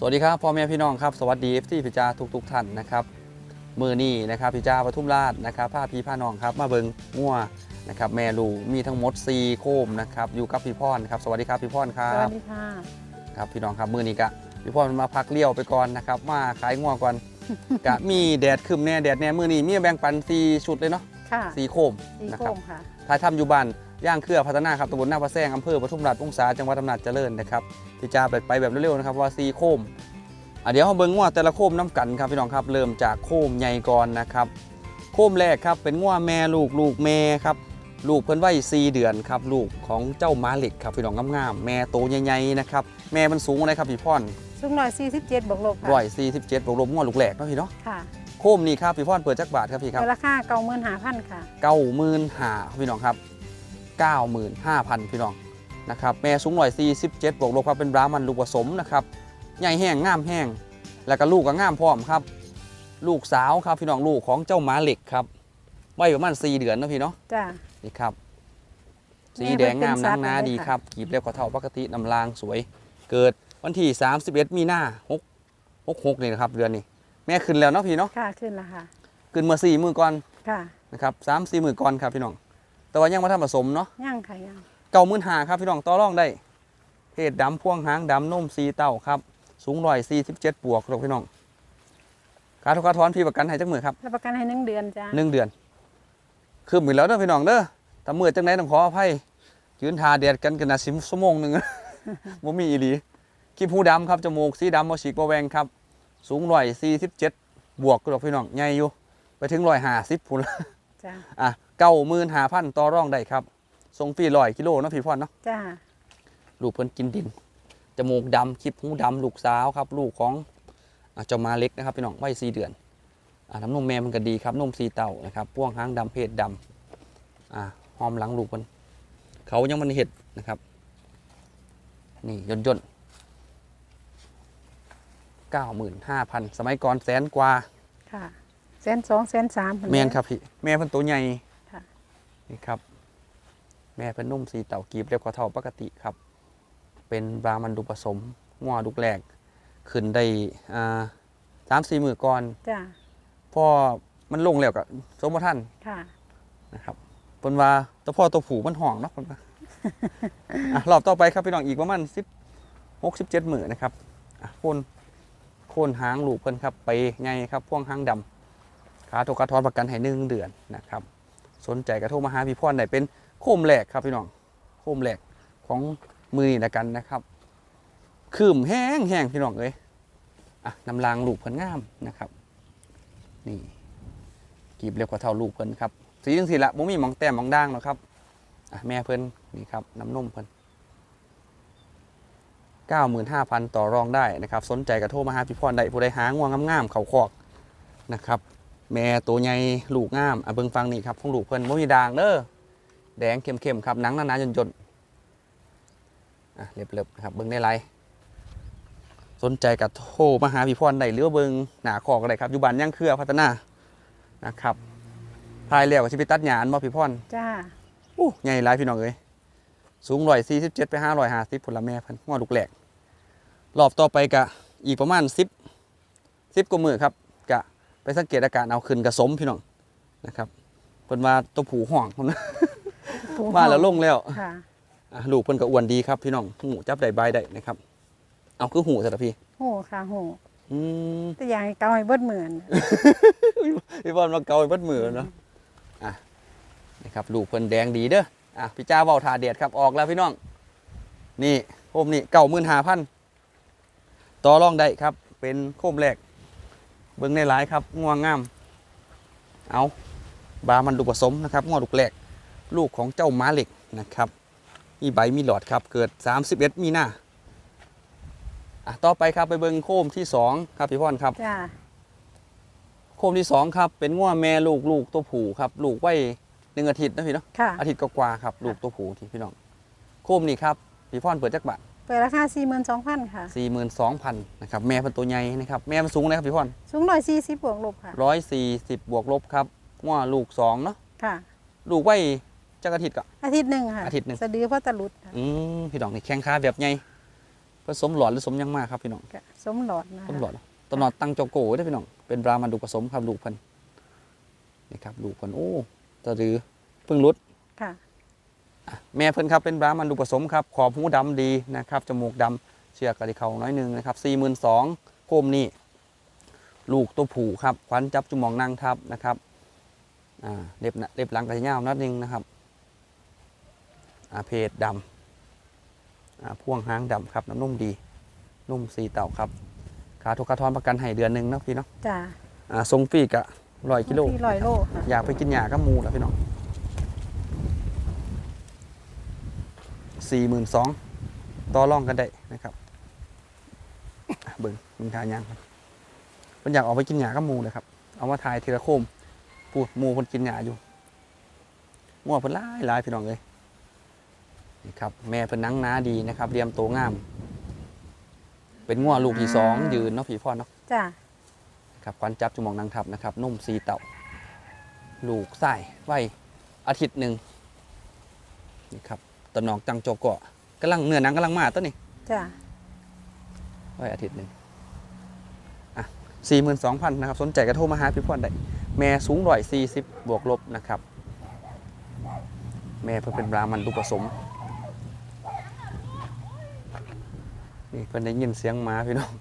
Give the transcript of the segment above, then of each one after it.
สวัสดีครับพ่อแม่พี่น้องครับสวัสดีเอฟซีพิจาทุกทุกๆท่านนะครับมือนี้นะครับพิจาปทุมราชนะครับผ้าพี่ผ้าน้องครับมาเบิงงัวนะครับแม่ลูกมีทั้งหมด4โคมนะครับอยู่กับพี่พรครับสวัสดีครับพี่พรครัสวับสดีค่ะ ครับพี่น้องครับมือนี้กะพี่พรมาพักเลี้ยวไปก่อนนะครับมาขายงัวก่อน กะมีแดดขึ้นแน่แดดแน่มือนี้มีแบ่งปัน4ชุดเลยเนาะค่ะสี่โคมสีนะโคครับมค่ะ ถ่ายทำอยู่บ้าน ย่างเครือพัฒนาครับตำบลหน้าพระแซงอำเภอปทุมราชองศาจังหวัดอำนาจเจริญนะครับพี่จาไปไปแบบเร็วๆนะครับว่าซีโคมอะเดี๋ยวเราเบิ้งง้วแต่ละโคมน้ำกันครับพี่น้องครับเริ่มจากโคมใหญ่ก่อนนะครับโคมแรกครับเป็นง้วแม่ลูกลูกแม่ครับลูกเพิ่นไว้4เดือนครับลูกของเจ้าม้าเหล็กครับพี่น้องงามๆแม่โตใหญ่ๆนะครับแม่มันสูงอะไรครับพี่พ่อนสูงร้อยสี่สิบเจ็ดบวกลบค่ะร้อยสี่สิบเจ็ดบวกลบง้วลูกแหลกเนาะพี่เนาะค่ะโคมนี่ครับพี่พ่อนเปิดจักบาทครับพี่ครับราคาเก้าหมื่นห้าพันค่ะเก้าหมื่นห้าพี่น้องครับ เก้าหมื่นห้าพันพี่น้องนะครับแม่สูงหน่อยสี่สิบเจ็ดบวกลบครับเป็นบรามันลูกผสมนะครับใหญ่แห้งงามแห้งแล้วก็ลูกก็งามพร้อมครับ ลูกสาวครับพี่น้องลูกของเจ้าหมาเหล็กครับไว้ประมาณสี่เดือนนะพี่เนาะจ้านี่ครับ สีแม่แดเพิ่งนเป็นงามสันัตงว์นาเลยดีค่ะครับกีบเล็บกว่าเท่าปกติน้ำลางสวย เกิดวันที่ 31 มีนา6 66นี่นะครับเดือนนี้ แม่ขึ้นแล้วเนาะพี่เนาะค่ะขึ้นแล้วค่ะขึ้นเมื่อสี่มือก่อนค่ะนะครับสามสี่มือก่อนครับพี่น้อง แต่ว่ายังมาทำผสมเนาะย่างค่ะย่างเก่ามื่นหาครับพี่น้องต่อรองได้เพศดำพ่วงหางดำนุ่มสีเต้าครับ สูงร้อยสี่สิบเจ็ดบวกครับพี่น้องการทุกการทอนพี่ประกันให้จักมือครับรับประกันให้หนึ่งเดือนจ้าหนึ่งเดือน คือมือแล้วเด้อพี่น้องเด้อแต่มือจังไหนต้องขออภัยยืนทาแดดกันกันนะสิบชั่วโมงหนึ่งบ่มีอีหลีขี้ผู้ดำครับจมูกสีดำบ่ฉีกบ่แหวงครับ สูงร้อยสี่สิบเจ็ดบวกครับพี่น้องใหญ่อยู่ ไปถึงร้อยห้าสิบพุ่นละจ้าอะ เก้าหมื่นห้าพันต่อรองได้ครับทรงฟรีร้อยกิโลเนาะพี่พรเนาะจ้าลูกเพิ่นกินดินจมูกดำคลิปหูดำลูกสาวครับ ลูกของอะเจ้ามาเล็กนะครับพี่น้องวัยสี่เดือนอะน้ำนมแม่มันก็ดีครับนมสีเต่านะครับพ่วงหางดำเพศดำอะหอมหลังลูกมันเขายังมันเห็ดนะครับนี่ย่นย่นเก้าหมื่นห้าพันสมัยก่อนแสนกว่าค่ะแสนสองแสนสามแม่นครับพี่แม่เพิ่นตัวใหญ่ค่ะ นี่ครับ แม่เพิ่นนุ่มสีเต่ากีบเรียบกว่าเท่าปกติครับ เป็นบรามันดูผสมงัวลูกแรกขึ้นได้อ่าสามสี่มือก่อนจ้าพอมันลงแล้วกับสมบท่านค่ะนะครับเพิ่นว่าตัวพ่อตัวผูมันห่องเนาะเพิ่นว่าอะรอบต่อไปครับพี่น้องอีกประมาณสิบหกสิบเจ็ดมือนะครับอะโคนโคนหางลูกเพิ่นครับ ไปไงครับพ่วงหางดำขาโทกระทอนประกันให้หนึ่งเดือนนะครับ สนใจกระโทรมาหาพี่พ่อได้เป็นโคมแหลกครับพี่น้องโคมแหลกของมือนี่นะกันนะครับคืมแห้งแห้งพี่น้องเอ้ยอะนำรางลูกเพิ่นงามนะครับนี่กีบเรียกว่าเท่าลูกเพิ่นครับสีจังสีละบ่มีมองแต้มมองด่างหรอกครับอะแม่เพิ่นนี่ครับน้ำนมเพิ่น95,000 ต่อรองได้นะครับ สนใจกระโทรมาหาพี่พรได้ผู้ใดหางวงงามๆเขาคอกนะครับ แม่ตัวใหญ่ลูกงามอะเบิ่งฟังนี่ครับของลูกเพิ่นบ่มีด่างเด้อแดงเข้มๆครับหนังหนาๆจนๆอะเล็บๆนะครับเบิ่งได้ไรสนใจกระโทรมาหาพี่พรได้หรือว่าเบิ่งหน้าคอกก็ได้ครับอยู่บ้านย่างเครือพัฒนานะครับพายแล้วก็สิไปตัดหญ้าอันบ่พี่พรจ้าอู้ใหญ่หลายพี่น้องเอ้ยสูงร้อยสี่สิบเจ็ดไปห้าร้อยห้าสิบผลละแม่เพันงอลูกแหลกรอบต่อไปกะอีกประมาณสิบสิบกว่ามือครับกะไป สังเกตอาการเอาขึ้นกระสมพี่น้องนะครับเพิ่นว่าตัวผูห่วงพุ่นนะมาแล้วลงแล้วค่ะอะลูกเพิ่นก็อ้วนดีครับพี่น้องหูจับได้บายได้นะครับ เอาคือหูสิละพี่โหค่ะโหอืมแต่อย่างให้เกาให้เบิดเหมือนพี่บอลมาเกาไอ้เบิดมือเนาะอะนะครับลูกเพิ่นแดงดีเด้ออะพี่จ้าเบาทาเดียดครับออกแล้วพี่น้อง นี่โคมนี่เก่ามื่นหาพันต่อรองได้ครับ เป็นโคมแรก เบิ้งในหลายครับง่วงงาม เอาบามันดูผสมนะครับงอลูกแรกลูกของเจ้าม้าเหล็กนะครับมีใบมีหลอดครับ เกิด 31 มีหน้าอะต่อไปครับไปเบิ้งโคมที่สองครับพี่พรครับจ้าโคมที่สองครับ เป็นง่วแม่ลูกลูกตัวผู้ครับ ลูกไว้หนึ่งอาทิตย์นะพี่เนาะค่ะอาทิตย์กว่าๆครับ ลูกตัวผู้ที่พี่น้องโคมนี่ครับพี่พรเปิดจักบาท เปิดราคาสี่หมื่นสองพันค่ะสี่หมื่นสองพันนะครับแม่เป็นตัวใหญ่นะครับแม่มันสูงนะครับพี่พรสูงร้อยสี่สิบบวกลบค่ะร้อยสี่สิบบวกลบครับง่วลูกสองเนาะค่ะ ลูกไว้จักอาทิตย์ก็อาทิตย์หนึ่งค่ะอาทิตย์หนึ่งสะดือพ่อตะลุดค่ะอืมพี่น้องนี่แข้งขาแบบใหญ่ผสมหลอดหรือสมยังมากครับพี่น้องก็สมหลอดนะสมหลอดตลอดตั้งโจโก้ได้อพี่น้องเป็นบรามันดูผสมครับลูกเพันนี่ครับลูกเพันโอ้ตะรือเพิ่งรุดค่ะอะ แม่เพิ่นครับเป็นบรามันดูผสมครับขอบหูดำดีนะครับจมูกดำเชือกกระดิเขาน้อยหนึ่งนะครับสี่หมื่นสองโคมนี่ลูกตัวผูครับควันจับจุมองนางทับนะครับอ่าเล็บหน้าเล็บหลังกระยาวนัดหนึงนะครับอ่าเพศดำอ่าพ่วงหางดำครับน้ำนุ่มดีนุ่มสีเต่าครับขาทุกขาทอนประกันให้เดือนหนึ่งเนาะพี่เนาะจ้าอ่าทรงฟรีกะร้อยกิโลที่ร้อยโลค่ะอยากไปกินหญ้าก็มูแล้วพี่น้อง สี่หมื่นสองต่อรองกันได้นะครับอะเบิ่งมึงทายยังครับเพิ่นอยากออกไปกินหญ้าก็มูเลยครับ เอามาถ่ายทีละโคมปูดหมูเพิ่นกินหญ้าอยู่งัวเพิ่นหลายหลายพี่น้องเลยนี่ครับ แม่เพิ่นหนังหนาดีนะครับเรียมโตวงาม เป็นงัวลูกที่สองยืนเนาะผีพ่อเนาะจ้าครับควันจับจุมองนางทับนะครับนุ่มซีเต่า ลูกไส้ไว้อาทิตย์หนึ่งนี่ครับ ตะนอกจังโจเกาะกำลังเนื้อหนังกำลังมาตัวนี้จ้าไว้อาทิตย์หนึ่งอะสี่หมื่นสองพันนะครับ สนใจก็โทรมาหาพี่พรได้แม่สูงร้อยสี่สิบบวกลบนะครับ แม่เพิ่นเป็นบรามันลูกผสมนี่เพิ่นได้ยินเสียงหมาพี่น้อง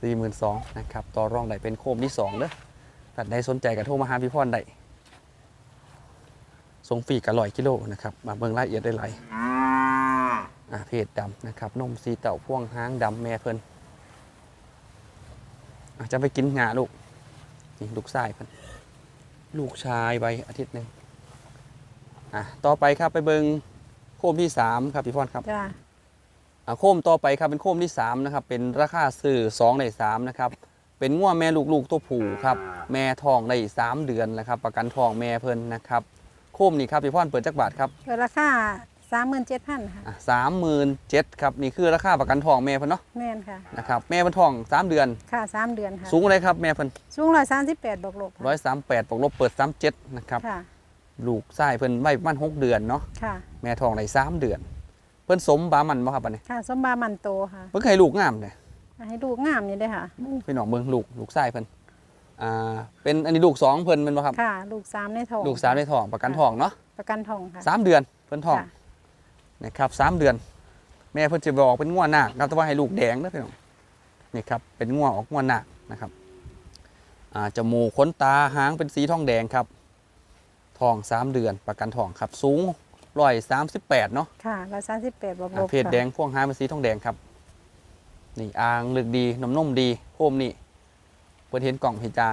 สี่หมื่นสองนะครับ ต่อรองได้เป็นโคมที่สองเด้อถ้าใดสนใจก็โทรมาหาพี่พรได้ ส่งฟรีกับร้อยกิโลนะครับมาเบิ่งรายละเอียดได้หลายอะเพศดำนะครับนมสีเต่าพ่วงหางดำแม่เพิ่นอะจะไปกินหงาลูกนี่ลูกชายเพิ่นลูกชายไปอาทิตย์หนึ่งอะต่อไปครับไปเบิงโคมที่สามครับพี่พรครับจ้าอะโคมต่อไปครับเป็นโคมที่สามนะครับเป็นราคาซื้อสองในสามนะครับเป็นง่วแม่ลูกๆตัวผู้ครับ แม่ทองได้สามเดือนนะครับ ประกันทองแม่เพิ่นนะครับ โคมนี่ครับพี่พรเปิดจักบาทครับเกิดราคาสามหมื่นเจ็ดพันค่ะสามหมื่นเจ็ดครับนี่คือราคาประกันทองแม่เพิ่นเนาะแม่นค่ะนะครับแม่เพิ่นทองสามเดือนค่าสามเดือนค่ะสูงอะไรครับแม่เพิ่นสูงร้อยสามสิบแปดบวกลบร้อยสามแปดบวกลบเปิดสามเจ็ดนะครับค่ะลูกไส้เพิ่นไว้ประมาณหกเดือนเนาะค่ะแม่ทองได้สามเดือน เพิ่นสมบามันบ่ครับอันนี้ค่ะสมบามันโตค่ะเพิ่นเคยลูกงามเลยให้ลูกงามนี่ได้อค่ะพี่น้องเบิ่งลูกลูกไส้เพิ่น อ่าเป็นอันนี้ลูกสองเพิ่นเป็นบ่ครับ ค่ะ ลูกสามในท้องลูกสามในท้องประกันทองเนาะประกันทองค่ะสามเดือนเพิ่นทองค่ะนะครับสามเดือน แม่เพิ่นจะบอกเป็นง่วนาคครับแต่ว่าให้ลูกแดงนะพี่น้องนี่ครับเป็นง่วออกง่วนาคนะครับอ่าจมูกขนตาหางเป็นสีทองแดงครับทองสามเดือน ประกันทองครับสูงร้อยสามสิบแปดเนาะค่ะร้อยสามสิบแปดบวกลอ่าบเพศแดงพวงหางเป็นสีทองแดงครับนี่อ่างลึกดีนมนุ่มดีโคมนี่ เปิดเห็นกล่องพิจา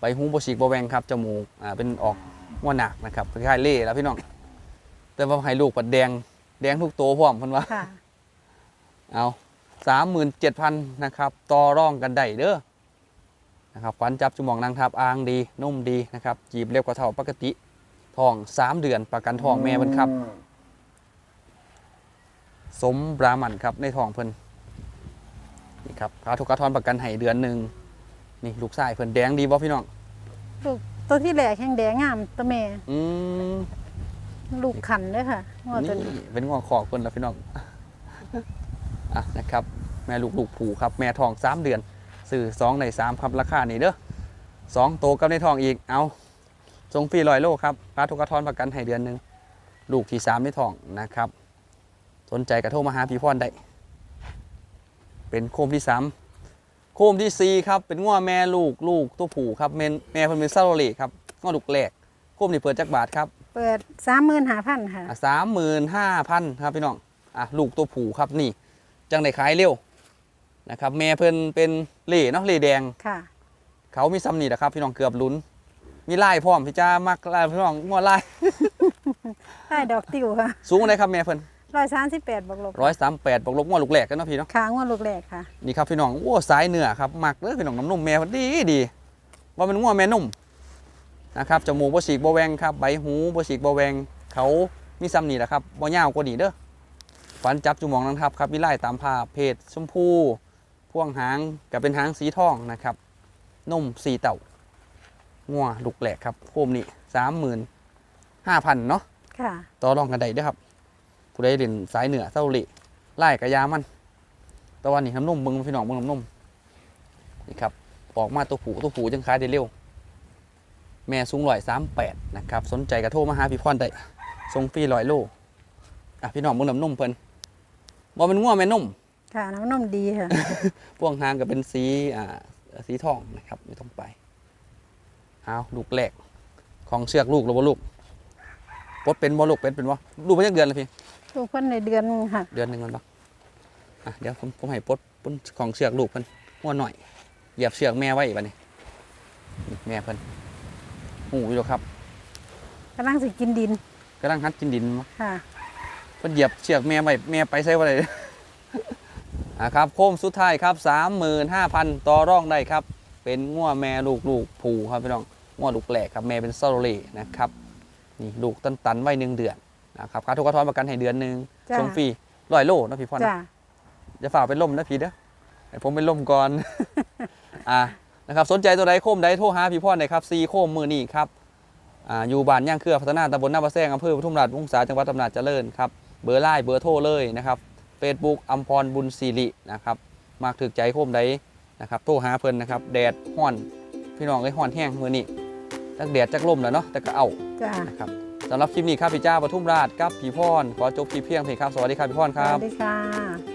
ไปหูบฉีกบแวงครับจมูกอ่าเป็นออกง่วหนักนะครับคล้ายๆเล่แล้วพี่น้องแต่ว่าให้ลูกปัดแดงแดงทุกตัวพร้อมเพิ่นว่าค่ะ เอาสามหมื่นเจ็ดพันนะครับต่อร่องกันได้เด้อนะครับขวัญจับจุมองนางทับอ่างดีนุ่มดีนะครับจีบเร็วกว่าเท่าปกติทองสามเดือนประกันทองแม่เพิ่นครับ สมบราหมันครับในทองเพิ่นนี่ครับพาทุกกระทอนประกันให้เดือนหนึ่ง นี่ลูกชายเพิ่นแดงดีบ่พี่น้องลูกตัวที่แหลกแห้งแดงงามตัวแม่อืมลูกขันด้วยค่ะงอตัวนี้นี่เป็นงอขอกเพิ่นแล้วพี่น้องอะนะครับ แม่ลูกลูกผูครับ แม่ทองสามเดือนซื้อสองในสามครับราคานี่เด้อสองโตกับในทองอีกเอาทรงฟรีลอยโลครับพาทุกกระทอนประกันให้เดือนหนึ่งลูกที่สามในทองนะครับ สนใจกระโทรมาหาพี่พรได้เป็นโคมที่สาม โคมที่สี่ครับ เป็นง้อแม่ลูกลูกตัวผูครับแม่แม่เพิ่นเป็นซาโรเลครับง้อลูกแรกโคมนี่เปิดจักบาทครับเปิดสามหมื่นห้าพันค่ะสามหมื่นห้าพันครับพี่น้องอะลูกตัวผูครับนี่ จังได้ขายเร็วนะครับแม่เพิ่นเป็นเล่เนาะเล่แดงค่ะ เขามีซ้ำนี่แหละครับ พี่น้องเกือบลุ้น มีลายพร้อมพี่จ้ามักลายพี่น้องงัวลายได้ดอกติวค่ะ สูงอะไรครับแม่เพิ่น ร้อยสามสิบแปดบวกลบร้อยสามแปดบวกลบงัวลูกแหลกกันเนาะพี่เนาะขางวลูกแรกค่ะนี่ครับพี่น้องโอ้สายเนื้อครับมักเลยพี่น้องน้ำนุ่มแม่เพิ่นดีดีว่าเป็นงัวแม่นุ่มนะครับจมูกบ่ฉีกบ่แหวงครับใบหูบ่ฉีกบ่แหวงเขามีซ้ำนี่แหละครับบ่ยาวกว่านี้เด้อฟันจับจุมองนังทับครับมีลายตามภาพเพศชมพูพ่วงหางกับเป็นหางสีทองนะครับนุ่มสีเต่างัวลูกแหลกครับโคมนี่สามหมื่นห้าพันเนาะค่ะต่อรองกันได้เด้อครับ ผู้ใดเล่นสายเหนือเศร้าหลีไล่กระยามันแต่ว่านี่น้ำนมเบิ่งพี่น้องเบิ่งน้ำนมนี่ครับออกมาตัวผูตัวผูจังขายได้เร็ว แม่สูงร้อยสามแปดนะครับ สนใจกระโทรมาหาพี่พรได้ส่งฟรีร้อยโลอะพี่น้องเบิ่งน้ำนมเพิ่นบ่เป็นง่วแม่นมค่ะน้ำนมดีค่ะพวงหางก็เป็นสีอ่าสีทองนะครับไม่ต้องไปเอาลูกแรกของเชือกลูกหรือว่าลูกปดเป็นบ่ลูกเป็นเป็นบ่ลูกมาจากเดือนละพี่ ลูกเพิ่นในเดือนหนึ่งค่ะ เดือนหนึ่งมันบ่อะเดี๋ยวผมผมให้ปลดปนของเชือกลูกเพิ่นหัวหน่อยเหยียบเชือกแม่ไว้บัดนี้นี่แม่เพิ่นหูอยู่แล้วครับกำลังสิกินดินกำลังหัดกินดินบ่ค่ะเพิ่นเหยียบเชือกแม่ไว้แม่ไปใส่บ่ได้อะครับโคมสุดท้ายครับ35,000ต่อรองได้ครับ เป็นงัวแม่ลูกลูกผูครับพี่น้องงัวลูกแหลกครับแม่เป็นซาโรเล่นะครับนี่ลูกตันตันๆไว้หนึ่งเดือน นะครับค่าทุกกระทอนประกันให้เดือนหนึ่งจ้ะ ส่งฟรีร้อยโลนะพี่พ่อนะจ้าอย่าฝ่าเป็นลมนะพี่เด้อให้ผมเป็นลมก่อน อ่านะครับสนใจตัวใดโคมใดโทรหาพี่พ่อหน่อยครับซีโคมมือนี่ครับอ่าอยู่บ้านย่างเครือพัฒนาตำบลหน้าประแซงอำเภอปทุมราชวงศาจังหวัดอำนาจเจริญครับเบอร์ไลน์เบอร์โทรเลยนะครับเฟซบุ๊กอัมพรบุญศิรินะครับมากถึกใจโคมใดนะครับโทรหาเพิ่นนะครับแดดห้อนพี่น้องไอ้ยห้อนแห้งมือนี่จักแดดจักลมแหล้วเนาะแต่ก็เอา จ้านะครับ สำหรับคลิปนี้ครับพี่จ้าปทุมราชกับพี่พรขอจบคลิปเพียงเพียงครับ สวัสดีครับพี่พรครับวัสดีค่ะ